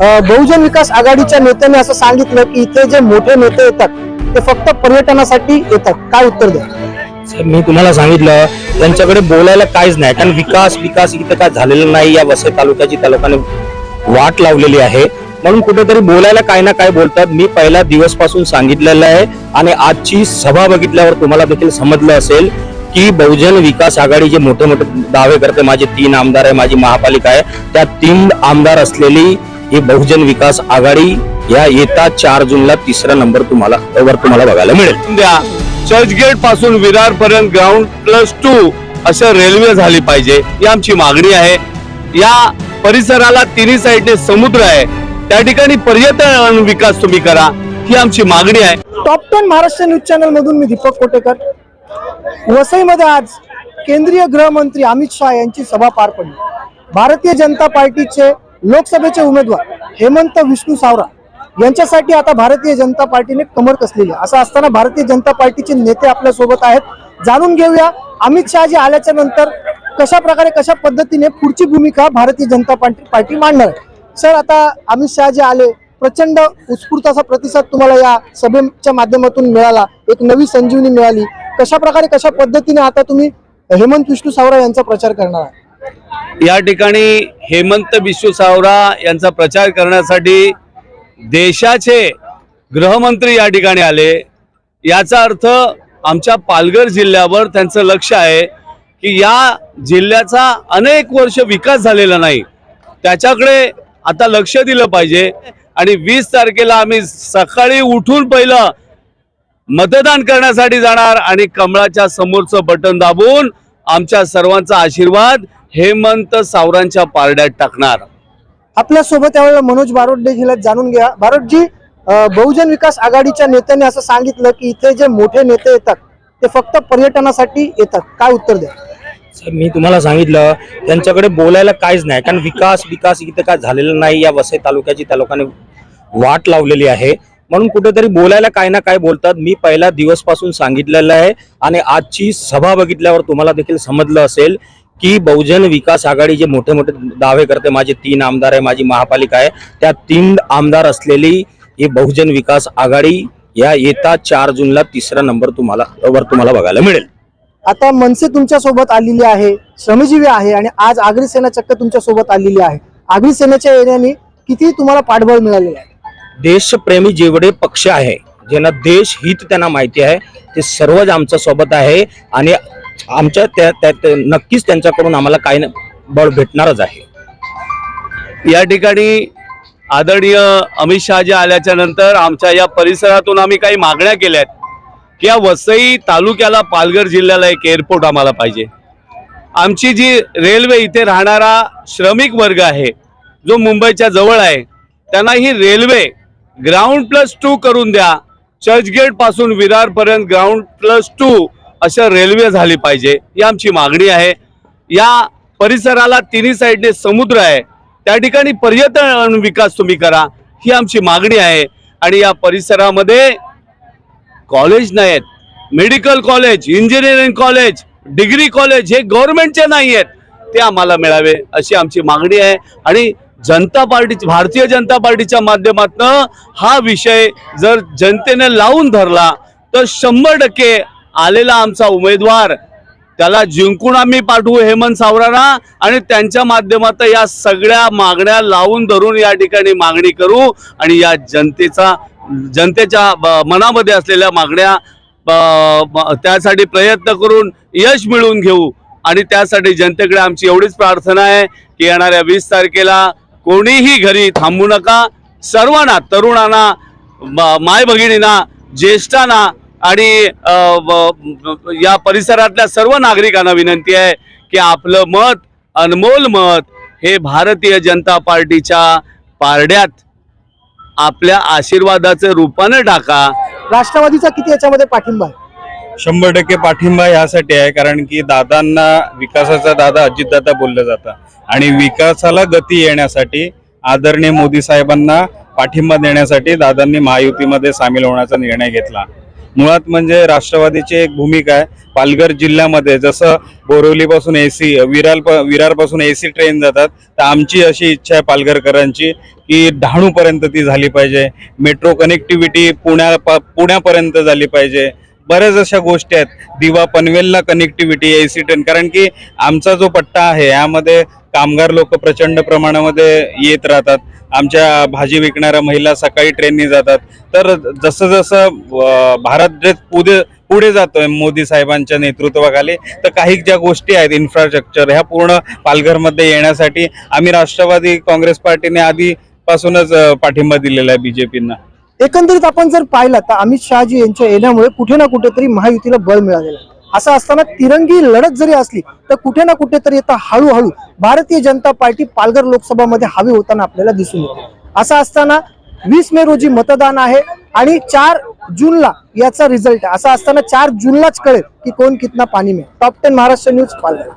बहुजन विकास आघाडीच्या नेत्याने असं सांगितलं की इथे जे मोठे नेते येतात ते फक्त पर्यटनासाठी येतात. काय उत्तर द्या मी तुम्हाला सांगितलं त्यांच्याकडे बोलायला काहीच नाही. कारण विकास विकास इथं काय झालेला नाही. या वसई तालुक्याची तालुक्याने वाट लावलेली आहे. म्हणून कुठेतरी बोलायला काय ना काय बोलतात. मी पहिल्या दिवसपासून सांगितलेलं आहे आणि आजची सभा बघितल्यावर तुम्हाला देखील समजलं असेल की बहुजन विकास आघाडी जे मोठे मोठे दावे करते माझे तीन आमदार आहे माझी महापालिका आहे त्या तीन आमदार असलेली ही बहुजन विकास आघाडी या येत्या चार जूनला तिसरा नंबर तुम्हाला वर तुम्हाला बघायला मिळेल. द्या. चर्चगेटपासून विरार पर्यंत ग्राउंड प्लस टू असं रेल्वे झाली पाहिजे ही आमची मागणी आहे. या परिसराला तिन्ही साईडने समुद्र आहे. त्या ठिकाणी पर्यटन विकास तुम्ही करा ही आमची मागणी आहे. Top ten Maharashtra news channel मधून मी दीपक कोटेकर. वसईमध्ये आज केंद्रीय गृहमंत्री अमित शहा यांची सभा पार पडली. भारतीय जनता पार्टीचे लोकसभेचे उमेदवार हेमंत विष्णू सावरा यांच्यासाठी आता भारतीय जनता पार्टीने कमर कसलेली असं असताना भारतीय जनता पार्टीचे नेते आपल्यासोबत आहेत. जाणून घेऊया अमित शहाजी आल्याच्यानंतर कशा प्रकारे कशा पद्धतीने पुढची भूमिका भारतीय जनता पार्टी पार्टी मांडणार सर आता अमित शहाजी आले प्रचंड उत्स्फूर्त असा प्रतिसाद तुम्हाला या सभेच्या माध्यमातून मिळाला. एक नवी संजीवनी मिळाली. कशा प्रकारे कशा पद्धतीने आता तुम्ही हेमंत विष्णू सावरा यांचा प्रचार करणार आहे या ठिकाणी हेमंत विश्व सावरा यांचा प्रचार करण्यासाठी देशाचे गृहमंत्री या ठिकाणी आले. याचा अर्थ आमच्या पालघर जिल्ह्यावर त्यांचं लक्ष आहे की या जिल्ह्याचा अनेक वर्ष विकास झालेला नाही. त्याच्याकडे आता लक्ष दिलं पाहिजे आणि वीस तारखेला आम्ही सकाळी उठून पहिलं मतदान करण्यासाठी जाणार आणि कमळाच्या समोरचं बटन दाबून आमच्या सर्वांचा आशीर्वाद हेमंत सावरांच्या पारड्यात टाकणार. आपल्यासोबत यावेळेला मनोज बारोट देखील. जाणून घ्या. बारोटजी बहुजन विकास आघाडीच्या नेत्याने असं सांगितलं की इथे जे मोठे नेते येतात ते फक्त पर्यटनासाठी येतात. काय उत्तर द्या? मी तुम्हाला सांगितलं त्यांच्याकडे बोलायला काहीच नाही. कारण विकास विकास इथं काय झालेला नाही. या वसई तालुक्याची त्या लोकांनी वाट लावलेली आहे. म्हणून कुठेतरी बोलायला काय ना काय बोलतात. मी पहिल्या दिवसपासून सांगितलेलं आहे. आणि आजची सभा बघितल्यावर तुम्हाला देखील समजलं असेल की बहुजन विकास आघाडी जे मोठे मोठे दावे करते माझे तीन आमदार आहे माझी महापालिका आहे त्या तीन आमदार असलेली ही बहुजन विकास आघाडी या येत्या चार जूनला तिसरा नंबर तुम्हाला वर तुम्हाला बघायला मिळेल. आता मनसे तुमच्यासोबत आलेली आहे श्रमजीवी आहे आणि आज आगरी सेना चक्क तुमच्यासोबत आलेली आहे. आगरी सेनेच्या येण्याने किती तुम्हाला पाठबळ मिळालेलं आहे. देशप्रेमी जेवढे पक्ष आहे ज्यांना देश हित त्यांना माहिती आहे ते सर्वच आमच्यासोबत आहे आणि आमच्या त्या त्या- नक्कीच त्यांच्याकडून आम्हाला काही बळ भेटणारच आहे. या ठिकाणी आदरणीय अमित शहाजी आल्याच्यानंतर आमच्या या परिसरातून आम्ही काही मागण्या केल्या आहेत की या वसई तालुक्याला पालघर जिल्ह्याला एक एअरपोर्ट आम्हाला पाहिजे. आमची जी रेल्वे इथे राहणारा श्रमिक वर्ग आहे जो मुंबईच्या जवळ आहे त्यांना ही रेल्वे ग्राउंड प्लस टू करून द्या. चर्चगेटपासून विरारपर्यंत ग्राउंड प्लस टू अशा रेल्वे झाली पाहिजे ही आमची मागणी आहे. या परिसराला तिन्ही साईडने समुद्र आहे. त्या ठिकाणी पर्यटन विकास तुम्ही करा ही आमची मागणी आहे. आणि या परिसरामध्ये कॉलेज नाही आहेत medical college engineering college degree college हे गव्हर्नमेंटचे नाही आहेत ते आम्हाला मिळावे अशी आमची मागणी आहे. आणि जनता पार्टी भारतीय जनता पार्टीच्या माध्यमातून हा विषय जर जनतेने लावून धरला तर शंभर टक्के आलेला आमचा उमेदवार. त्याला जिंकून आम्ही पाठवू हेमंत सावरांना आणि त्यांच्या माध्यमात या सगळ्या मागण्या लावून धरून या ठिकाणी मागणी करू आणि या जनतेचा जनतेच्या ब- मनामध्ये असलेल्या मागण्या त्यासाठी प्रयत्न करून यश मिळवून घेऊ आणि त्यासाठी जनतेकडे आमची एवढीच प्रार्थना आहे की येणाऱ्या वीस तारखेला कोणीही घरी थांबू नका. सर्वांना तरुणांना माय भगिनींना ज्येष्ठांना आणि या परिसरातल्या सर्व नागरिकांना विनंती आहे की आपलं मत अनमोल मत हे भारतीय जनता पार्टीच्या पारड्यात आपल्या आशीर्वादाचं रूपाने टाका. राष्ट्रवादीचा किती याच्यामध्ये पाठिंबा आहे? शंभर टक्के पाठिंबा यासाठी आहे कारण की दादांना विकासाचा दादा अजितदादा बोललं जातं आणि विकासाला गती येण्यासाठी आदरणीय मोदी साहेबांना पाठिंबा देण्यासाठी दादांनी महायुतीमध्ये सामील होण्याचा निर्णय घेतला. मुळात म्हणजे राष्ट्रवादीची एक भूमिका आहे. पालघर जिल्ह्यामध्ये जसं बोरिवलीपासून सी विरार विरारपासून ए सी ट्रेन जातात तर आमची अशी इच्छा आहे पालघरकरांची की डहाणूपर्यंत ती झाली पाहिजे. मेट्रो कनेक्टिव्हिटी पुण्या पुण्यापर्यंत झाली पाहिजे. बऱ्याच अशा गोष्टी आहेत. दिवा पनवेलला कनेक्टिव्हिटी ए सी ट्रेन कारण की आमचा जो पट्टा आहे यामध्ये कामगार लोक प्रचंड प्रमाणामध्ये येत राहतात. आमच्या भाजी विकणाऱ्या महिला सकाळी ट्रेननी जातात. तर जसं जसं भारत जे पुढे पुढे जातोय मोदी साहेबांच्या नेतृत्वाखाली तर काही ज्या गोष्टी आहेत इन्फ्रास्ट्रक्चर ह्या पूर्ण पालघरमध्ये येण्यासाठी आम्ही राष्ट्रवादी काँग्रेस पार्टीने आधीपासूनच पाठिंबा दिलेला आहे बीजेपींना. एकंदरीत आपण जर पाहिलं तर अमित शहाजी यांच्या येण्यामुळे कुठे ना कुठेतरी महायुतीला बळ मिळालेलं आहे. असं असताना तिरंगी लढत जरी असली तर कुठे ना कुठेतरी आता हळूहळू भारतीय जनता पार्टी पालघर लोकसभामध्ये हवी होताना आपल्याला दिसून येते. असं असताना वीस मे रोजी मतदान आहे आणि चार जूनला याचा रिझल्ट आहे. असं असताना चार जूनलाच कळेल की कोण कितना पाणी मिळेल top ten Maharashtra news Palghar.